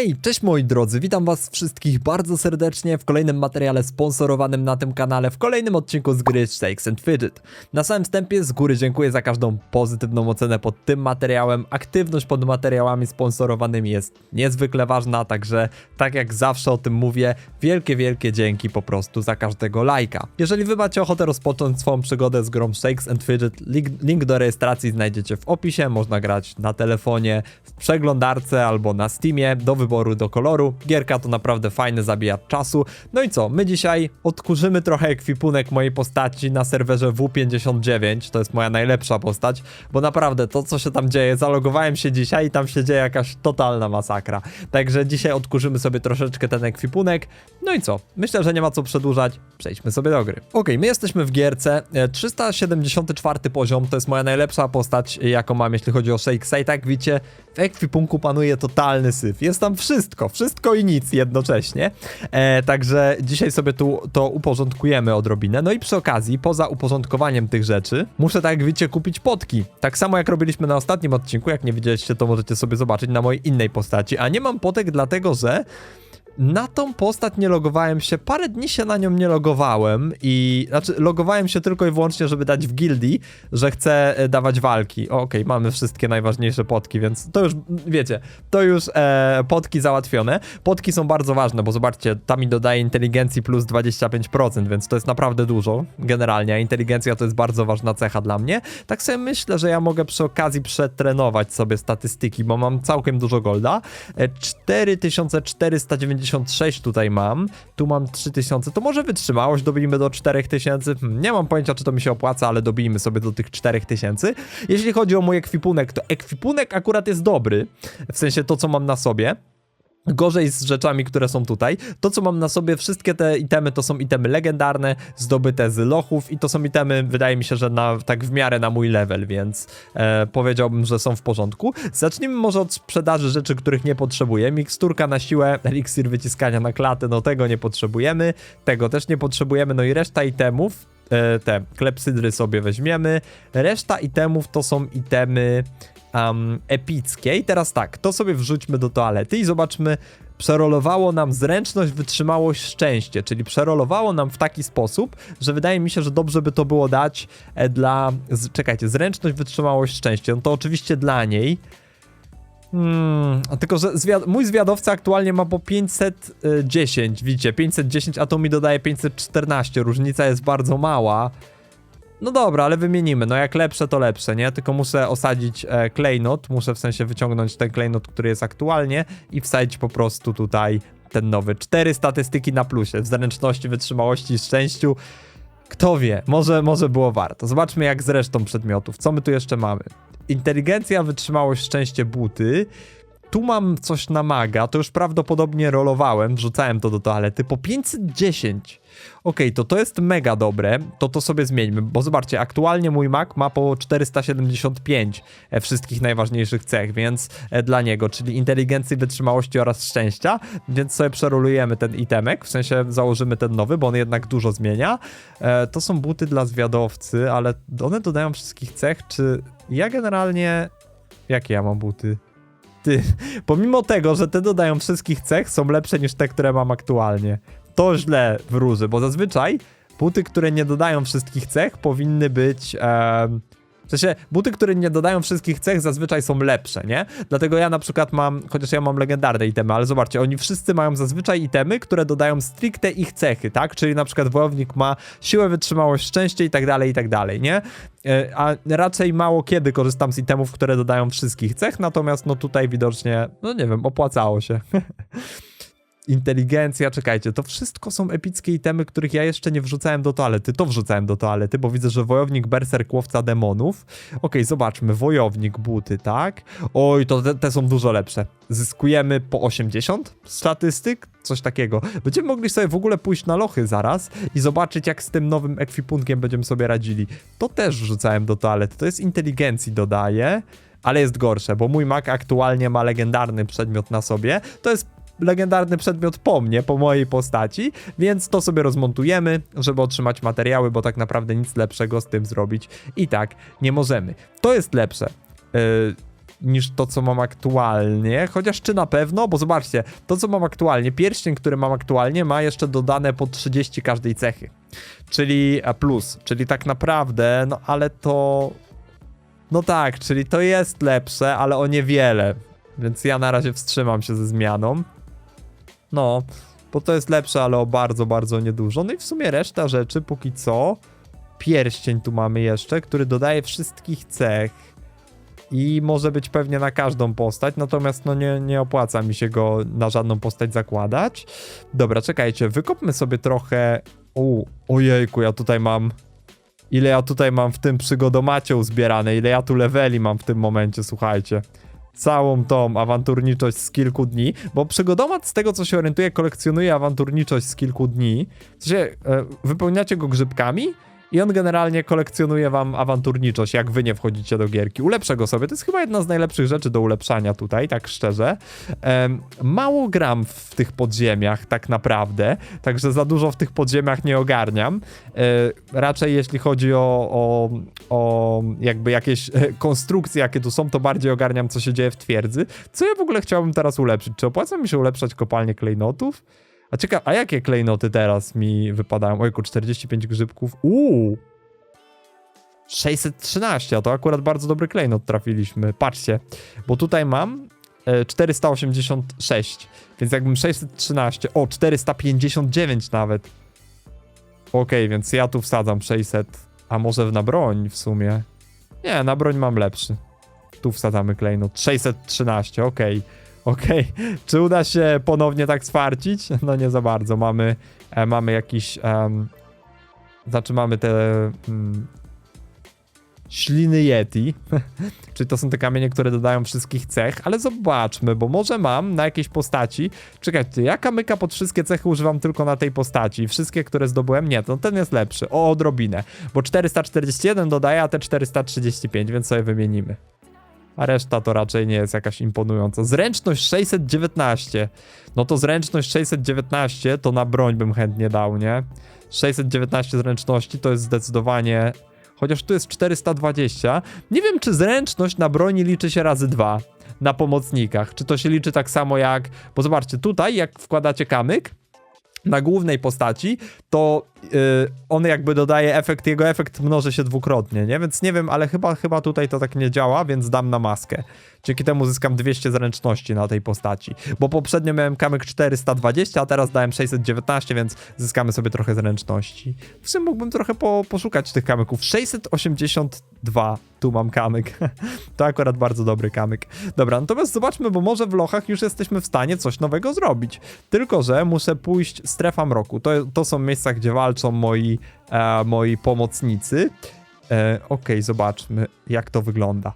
Hej, cześć moi drodzy, witam was wszystkich bardzo serdecznie w kolejnym materiale sponsorowanym na tym kanale, w kolejnym odcinku z gry Shakes and Fidget. Na samym wstępie z góry dziękuję za każdą pozytywną ocenę pod tym materiałem. Aktywność pod materiałami sponsorowanymi jest niezwykle ważna, także tak jak zawsze o tym mówię, wielkie, wielkie dzięki po prostu za każdego lajka. Jeżeli wy macie ochotę rozpocząć swoją przygodę z grą Shakes and Fidget, link, link do rejestracji znajdziecie w opisie, można grać na telefonie, w przeglądarce albo na Steamie, do wyboru, do koloru. Gierka to naprawdę fajny zabijacz czasu. No i co, my dzisiaj odkurzymy trochę ekwipunek mojej postaci na serwerze W59, to jest moja najlepsza postać, bo naprawdę to, co się tam dzieje, zalogowałem się dzisiaj i tam się dzieje jakaś totalna masakra. Także dzisiaj odkurzymy sobie troszeczkę ten ekwipunek. No i co, myślę, że nie ma co przedłużać, przejdźmy sobie do gry. Okej, my jesteśmy w gierce, E, 374 poziom, to jest moja najlepsza postać, jaką mam, jeśli chodzi o Shakesa i tak widzicie, w ekwipunku panuje totalny syf. Jest tam wszystko, wszystko i nic jednocześnie. E, także dzisiaj sobie tu to uporządkujemy odrobinę. No i przy okazji, poza uporządkowaniem tych rzeczy, muszę, tak jak widzicie, kupić potki. Tak samo jak robiliśmy na ostatnim odcinku, jak nie widzieliście, to możecie sobie zobaczyć na mojej innej postaci. A nie mam potek dlatego, że na tą postać nie logowałem się, parę dni się na nią nie logowałem i, znaczy logowałem się tylko i wyłącznie, żeby dać w gildii, że chcę e, dawać walki. Okej, mamy wszystkie najważniejsze potki, więc to już, wiecie, to już e, potki załatwione. Potki są bardzo ważne, bo zobaczcie, tam mi dodaje inteligencji plus 25%, więc to jest naprawdę dużo generalnie, a inteligencja to jest bardzo ważna cecha dla mnie. Tak sobie myślę, że ja mogę przy okazji przetrenować sobie statystyki, bo mam całkiem dużo golda. E, 4496 tutaj mam, tu mam 3000, to może wytrzymałość dobijmy do 4000, hmm, nie mam pojęcia czy to mi się opłaca, ale dobijmy sobie do tych 4000. Jeśli chodzi o mój ekwipunek, to ekwipunek akurat jest dobry, w sensie to co mam na sobie. Gorzej z rzeczami, które są tutaj. To, co mam na sobie, wszystkie te itemy to są itemy legendarne, zdobyte z lochów i to są itemy, wydaje mi się, że na, tak w miarę na mój level, więc e, powiedziałbym, że są w porządku. Zacznijmy może od sprzedaży rzeczy, których nie potrzebuję. Miksturka na siłę, eliksir wyciskania na klatę, no tego nie potrzebujemy, tego też nie potrzebujemy, no i reszta itemów, te klepsydry sobie weźmiemy. Reszta itemów to są itemy um, epickie. I teraz tak, to sobie wrzućmy do toalety i zobaczmy, przerolowało nam zręczność, wytrzymałość, szczęście, czyli przerolowało nam w taki sposób, że wydaje mi się, że dobrze by to było dać e, dla, czekajcie, zręczność, wytrzymałość, szczęście, no to oczywiście dla niej. Hmm, tylko, że zwiad mój zwiadowca aktualnie ma po 510, widzicie, 510, a to mi dodaje 514, różnica jest bardzo mała. No dobra, ale wymienimy. No jak lepsze, to lepsze, nie? Tylko muszę osadzić e, klejnot, muszę w sensie wyciągnąć ten klejnot, który jest aktualnie i wsadzić po prostu tutaj ten nowy. Cztery statystyki na plusie, w zręczności, wytrzymałości i szczęściu. Kto wie, może, może było warto. Zobaczmy jak z resztą przedmiotów. Co my tu jeszcze mamy? Inteligencja, wytrzymałość, szczęście, buty. Tu mam coś na maga, to już prawdopodobnie rolowałem, wrzucałem to do toalety po 510. Okej, to to jest mega dobre, to to sobie zmieńmy, bo zobaczcie, aktualnie mój Mac ma po 475 e, wszystkich najważniejszych cech, więc e, dla niego, czyli inteligencji, wytrzymałości oraz szczęścia, więc sobie przerolujemy ten itemek, w sensie założymy ten nowy, bo on jednak dużo zmienia. E, to są buty dla zwiadowcy, ale one dodają wszystkich cech, czy ja generalnie... Jakie ja mam buty? Ty, pomimo tego, że te dodają wszystkich cech, są lepsze niż te, które mam aktualnie. To źle wróży, bo zazwyczaj buty, które nie dodają wszystkich cech, powinny być. W sensie, buty, które nie dodają wszystkich cech, zazwyczaj są lepsze, nie? Dlatego ja na przykład mam, chociaż ja mam legendarne itemy, ale zobaczcie, oni wszyscy mają zazwyczaj itemy, które dodają stricte ich cechy, tak? Czyli na przykład wojownik ma siłę, wytrzymałość, szczęście i tak dalej, i tak dalej, nie? E, A raczej mało kiedy korzystam z itemów, które dodają wszystkich cech, natomiast no tutaj widocznie, no nie wiem, opłacało się. Inteligencja, czekajcie, to wszystko są epickie itemy, których ja jeszcze nie wrzucałem do toalety. To wrzucałem do toalety, bo widzę, że wojownik, berserk, łowca demonów. Okej, zobaczmy, wojownik, buty, tak? Oj, to te, te są dużo lepsze. Zyskujemy po 80 statystyk, coś takiego. Będziemy mogli sobie w ogóle pójść na lochy zaraz i zobaczyć, jak z tym nowym ekwipunkiem będziemy sobie radzili. To też wrzucałem do toalety, to jest inteligencji dodaję. Ale jest gorsze, bo mój Mac aktualnie ma legendarny przedmiot na sobie. To jest legendarny przedmiot po mnie, po mojej postaci, więc to sobie rozmontujemy, żeby otrzymać materiały, bo tak naprawdę nic lepszego z tym zrobić i tak nie możemy. To jest lepsze. Yy, niż to, co mam aktualnie. Chociaż czy na pewno? Bo zobaczcie, to, co mam aktualnie, pierścień, który mam aktualnie, ma jeszcze dodane po 30 każdej cechy. Czyli plus, czyli tak naprawdę, no ale to. No tak, czyli to jest lepsze, ale o niewiele. Więc ja na razie wstrzymam się ze zmianą. No, bo to jest lepsze, ale o bardzo, bardzo niedużo. No i w sumie reszta rzeczy póki co. Pierścień tu mamy jeszcze, który dodaje wszystkich cech. I może być pewnie na każdą postać, natomiast no nie, nie opłaca mi się go na żadną postać zakładać. Dobra, czekajcie, wykopmy sobie trochę... U, ojejku, ja tutaj mam... Ile ja tutaj mam w tym przygodomacie uzbierane, ile ja tu leveli mam w tym momencie, słuchajcie całą tą awanturniczość z kilku dni, bo przygodomat z tego co się orientuje kolekcjonuje awanturniczość z kilku dni. W sensie, e, wypełniacie go grzybkami i on generalnie kolekcjonuje wam awanturniczość, jak wy nie wchodzicie do gierki. Ulepszę go sobie, to jest chyba jedna z najlepszych rzeczy do ulepszania tutaj, tak szczerze. Em, mało gram w tych podziemiach tak naprawdę, także za dużo w tych podziemiach nie ogarniam. E, raczej jeśli chodzi o, o, o jakby jakieś e, konstrukcje, jakie tu są, to bardziej ogarniam, co się dzieje w twierdzy. Co ja w ogóle chciałbym teraz ulepszyć? Czy opłaca mi się ulepszać kopalnię klejnotów? A ciekawe, a jakie klejnoty teraz mi wypadają? Ojku, 45 grzybków. Uuu! 613, a to akurat bardzo dobry klejnot trafiliśmy. Patrzcie, bo tutaj mam e, 486, więc jakbym 613, o 459 nawet. Okej, więc ja tu wsadzam 600, a może na broń w sumie. Nie, na broń mam lepszy. Tu wsadzamy klejnot, 613, okej. Okej, czy uda się ponownie tak swarcić? No nie za bardzo. Mamy, e, mamy jakiś. em, znaczy, mamy te. Mm, śliny Yeti. Czyli to są te kamienie, które dodają wszystkich cech, ale zobaczmy, bo może mam na jakiejś postaci. Czekajcie, ja kamyka pod wszystkie cechy używam tylko na tej postaci. Wszystkie, które zdobyłem, nie, to ten jest lepszy. O odrobinę. Bo 441 dodaje, a te 435, więc sobie wymienimy a reszta to raczej nie jest jakaś imponująca. Zręczność 619. No to zręczność 619 to na broń bym chętnie dał, nie? 619 zręczności to jest zdecydowanie. Chociaż tu jest 420. Nie wiem, czy zręczność na broni liczy się razy dwa na pomocnikach. Czy to się liczy tak samo jak. Bo zobaczcie, tutaj jak wkładacie kamyk, na głównej postaci, to yy, on jakby dodaje efekt, jego efekt mnoży się dwukrotnie, nie? Więc nie wiem, ale chyba, chyba tutaj to tak nie działa, więc dam na maskę. Dzięki temu zyskam 200 zręczności na tej postaci. Bo poprzednio miałem kamyk 420, a teraz dałem 619, więc zyskamy sobie trochę zręczności. W sumie mógłbym trochę po, poszukać tych kamyków. 682 tu mam kamyk. to akurat bardzo dobry kamyk. Dobra, natomiast zobaczmy, bo może w lochach już jesteśmy w stanie coś nowego zrobić. Tylko, że muszę pójść strefa mroku. To, to są miejsca, gdzie walczą moi, e, moi pomocnicy. E, Okej, zobaczmy, jak to wygląda.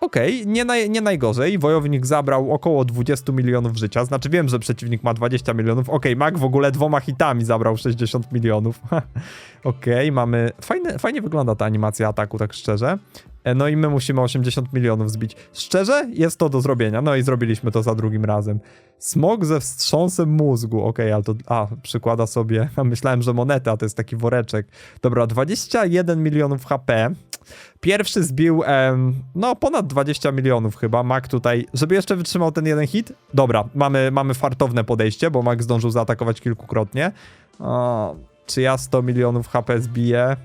Okej, nie, naj, nie najgorzej. Wojownik zabrał około 20 milionów życia. Znaczy wiem, że przeciwnik ma 20 milionów. Okej, Mag w ogóle dwoma hitami zabrał 60 milionów. Okej, mamy... Fajne, fajnie wygląda ta animacja ataku, tak szczerze. E, No i my musimy 80 milionów zbić. Szczerze, jest to do zrobienia. No i zrobiliśmy to za drugim razem. Smog ze wstrząsem mózgu. Okej, ale to... A, przykłada sobie... Myślałem, że moneta, to jest taki woreczek. Dobra, 21 milionów HP. Pierwszy zbił, em, no ponad 20 milionów chyba. Mac tutaj, żeby jeszcze wytrzymał ten jeden hit. Dobra, mamy, mamy fartowne podejście, bo Mac zdążył zaatakować kilkukrotnie. O, czy ja 100 milionów HP zbiję?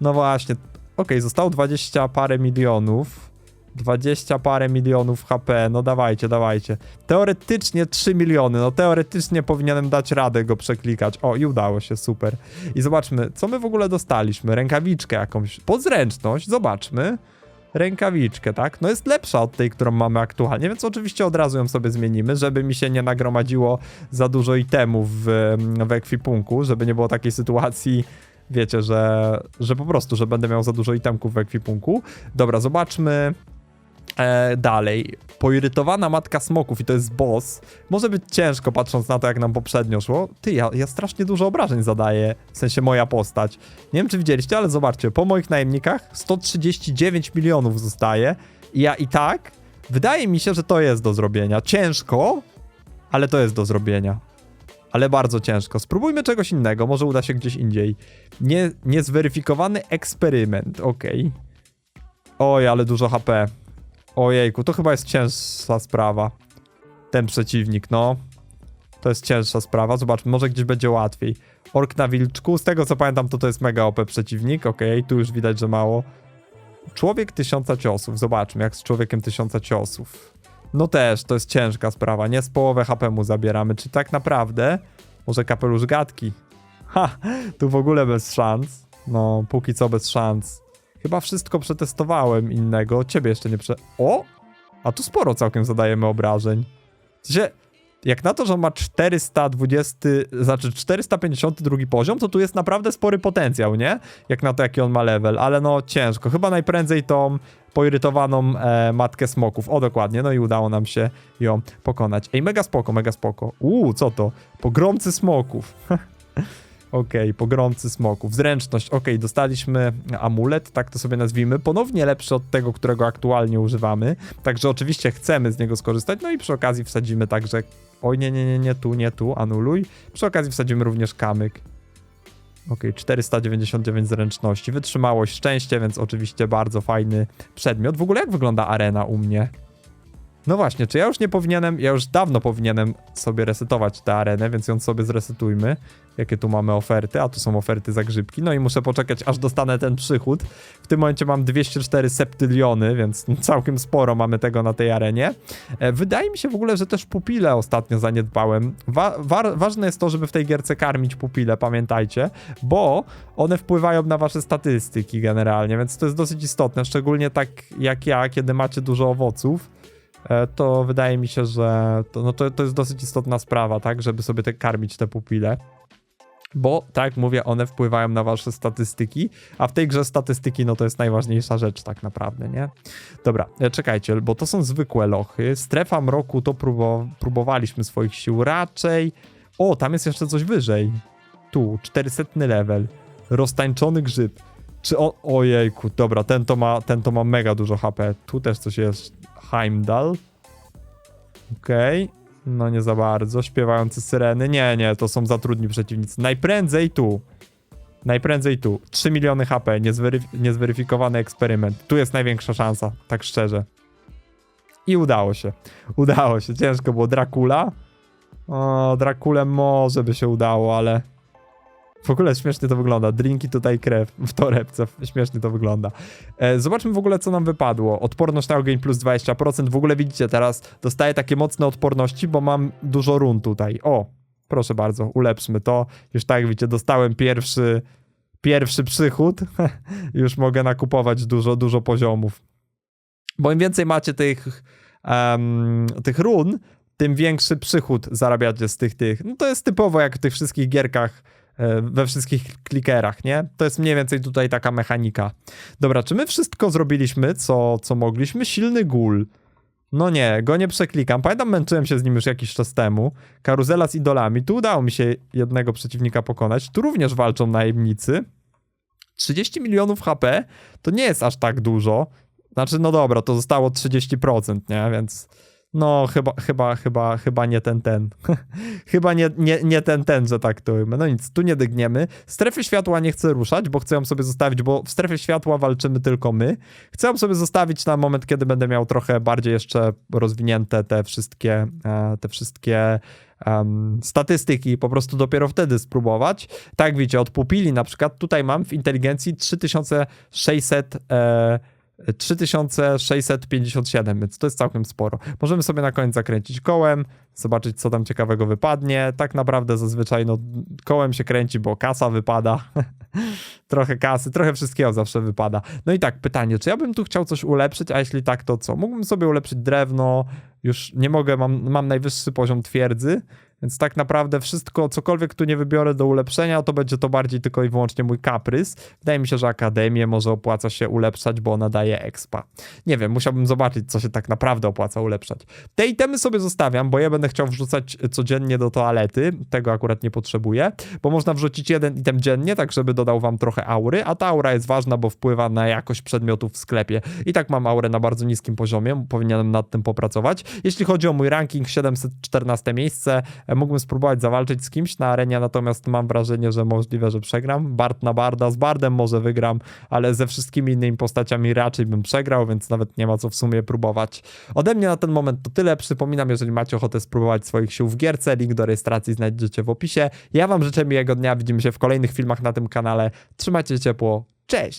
No właśnie. Okej, zostało 20 parę milionów. 20 parę milionów HP, no dawajcie, dawajcie. Teoretycznie 3 miliony, no teoretycznie powinienem dać radę go przeklikać. O, i udało się, super. I zobaczmy, co my w ogóle dostaliśmy. Rękawiczkę jakąś, podzręczność, zobaczmy. Rękawiczkę, tak? No jest lepsza od tej, którą mamy aktualnie, więc oczywiście od razu ją sobie zmienimy, żeby mi się nie nagromadziło za dużo itemów w, w ekwipunku, żeby nie było takiej sytuacji, wiecie, że, że po prostu, że będę miał za dużo itemków w ekwipunku. Dobra, zobaczmy e, dalej. Poirytowana matka smoków i to jest boss. Może być ciężko patrząc na to, jak nam poprzednio szło. Ty, ja, ja strasznie dużo obrażeń zadaję, w sensie moja postać. Nie wiem, czy widzieliście, ale zobaczcie, po moich najemnikach 139 milionów zostaje i ja i tak, wydaje mi się, że to jest do zrobienia. Ciężko, ale to jest do zrobienia. Ale bardzo ciężko. Spróbujmy czegoś innego, może uda się gdzieś indziej. Nie, niezweryfikowany eksperyment, okej. Oj, ale dużo HP. Ojejku, to chyba jest cięższa sprawa. Ten przeciwnik, no. To jest cięższa sprawa. Zobaczmy, może gdzieś będzie łatwiej. Ork na wilczku, z tego co pamiętam, to to jest mega OP przeciwnik. Okej, tu już widać, że mało. Człowiek tysiąca ciosów. Zobaczmy, jak z człowiekiem tysiąca ciosów. No też, to jest ciężka sprawa. Nie z połowę HP mu zabieramy. Czy tak naprawdę może kapelusz gadki? Ha, tu w ogóle bez szans. No, póki co bez szans. Chyba wszystko przetestowałem innego. Ciebie jeszcze nie prze... O! A tu sporo całkiem zadajemy obrażeń. W jak na to, że on ma 420, znaczy 452 poziom, to tu jest naprawdę spory potencjał, nie? Jak na to, jaki on ma level, ale no ciężko. Chyba najprędzej tą poirytowaną e, matkę smoków. O, dokładnie, no i udało nam się ją pokonać. Ej, mega spoko, mega spoko. Uuu, co to? Pogromcy smoków. Okej, pogromcy smoków. Zręczność, okej, dostaliśmy amulet, tak to sobie nazwijmy. Ponownie lepszy od tego, którego aktualnie używamy. Także oczywiście chcemy z niego skorzystać. No i przy okazji wsadzimy także. Oj, nie, nie, nie, nie tu, nie tu, anuluj. Przy okazji wsadzimy również kamyk. Okej, 499 zręczności. Wytrzymałość, szczęście, więc oczywiście bardzo fajny przedmiot. W ogóle jak wygląda arena u mnie? No właśnie, czy ja już nie powinienem, ja już dawno powinienem sobie resetować tę arenę, więc ją sobie zresetujmy. Jakie tu mamy oferty, a tu są oferty za grzybki. No i muszę poczekać, aż dostanę ten przychód. W tym momencie mam 204 septyliony, więc całkiem sporo mamy tego na tej arenie. E, wydaje mi się w ogóle, że też pupile ostatnio zaniedbałem. Wa wa ważne jest to, żeby w tej gierce karmić pupile, pamiętajcie, bo one wpływają na wasze statystyki generalnie, więc to jest dosyć istotne, szczególnie tak jak ja, kiedy macie dużo owoców to wydaje mi się, że to, no to, to jest dosyć istotna sprawa, tak, żeby sobie te karmić te pupile. Bo, tak mówię, one wpływają na wasze statystyki, a w tej grze statystyki, no to jest najważniejsza rzecz tak naprawdę, nie? Dobra, e, czekajcie, bo to są zwykłe lochy. Strefa mroku to próbo próbowaliśmy swoich sił raczej. O, tam jest jeszcze coś wyżej. Tu, 400 level. Roztańczony grzyb. Czy on... Ojejku, dobra, ten to ma, ten to ma mega dużo HP. Tu też coś jest. Heimdall. Okej. No nie za bardzo. Śpiewające syreny. Nie, nie, to są za trudni przeciwnicy. Najprędzej tu. Najprędzej tu. 3 miliony HP. Niezweryf niezweryfikowany eksperyment. Tu jest największa szansa, tak szczerze. I udało się. Udało się. Ciężko było. Dracula. O, Drakulę może by się udało, ale... W ogóle śmiesznie to wygląda. Drinki tutaj krew w torebce. Śmiesznie to wygląda. E, zobaczmy w ogóle, co nam wypadło. Odporność na ogień plus 20%. W ogóle widzicie, teraz dostaję takie mocne odporności, bo mam dużo run tutaj. O, proszę bardzo, ulepszmy to. Już tak widzicie, dostałem pierwszy, pierwszy przychód. Już mogę nakupować dużo, dużo poziomów. Bo im więcej macie tych, um, tych run, tym większy przychód zarabiacie z tych tych. No to jest typowo jak w tych wszystkich gierkach we wszystkich klikerach, nie? To jest mniej więcej tutaj taka mechanika. Dobra, czy my wszystko zrobiliśmy, co, co mogliśmy? Silny gól. No nie, go nie przeklikam. Pamiętam, męczyłem się z nim już jakiś czas temu. Karuzela z idolami. Tu udało mi się jednego przeciwnika pokonać. Tu również walczą najemnicy. 30 milionów HP to nie jest aż tak dużo. Znaczy, no dobra, to zostało 30%, nie? Więc no chyba, chyba, chyba, chyba nie ten ten. chyba nie, nie, nie ten ten, że tak to. No nic, tu nie dygniemy. Strefy światła nie chcę ruszać, bo chcę ją sobie zostawić, bo w strefie światła walczymy tylko my. Chcę ją sobie zostawić na moment, kiedy będę miał trochę bardziej jeszcze rozwinięte te wszystkie, e, te wszystkie um, statystyki, po prostu dopiero wtedy spróbować. Tak widzicie, od pupili na przykład tutaj mam w inteligencji 3600 e, 3657, więc to jest całkiem sporo. Możemy sobie na koniec zakręcić kołem, zobaczyć co tam ciekawego wypadnie. Tak naprawdę zazwyczaj no, kołem się kręci, bo kasa wypada. trochę kasy, trochę wszystkiego zawsze wypada. No i tak, pytanie, czy ja bym tu chciał coś ulepszyć, a jeśli tak, to co? Mógłbym sobie ulepszyć drewno, już nie mogę, mam, mam najwyższy poziom twierdzy, więc tak naprawdę wszystko, cokolwiek tu nie wybiorę do ulepszenia, to będzie to bardziej tylko i wyłącznie mój kaprys. Wydaje mi się, że Akademię może opłaca się ulepszać, bo ona daje expa. Nie wiem, musiałbym zobaczyć, co się tak naprawdę opłaca ulepszać. Te itemy sobie zostawiam, bo ja będę chciał wrzucać codziennie do toalety. Tego akurat nie potrzebuję, bo można wrzucić jeden item dziennie, tak żeby dodał wam trochę aury, a ta aura jest ważna, bo wpływa na jakość przedmiotów w sklepie. I tak mam aurę na bardzo niskim poziomie, powinienem nad tym popracować. Jeśli chodzi o mój ranking, 714 miejsce, Mógłbym spróbować zawalczyć z kimś na arenie, natomiast mam wrażenie, że możliwe, że przegram. Bart na Barda, z Bardem może wygram, ale ze wszystkimi innymi postaciami raczej bym przegrał, więc nawet nie ma co w sumie próbować. Ode mnie na ten moment to tyle. Przypominam, jeżeli macie ochotę spróbować swoich sił w gierce, link do rejestracji znajdziecie w opisie. Ja wam życzę miłego dnia, widzimy się w kolejnych filmach na tym kanale. Trzymajcie ciepło, cześć!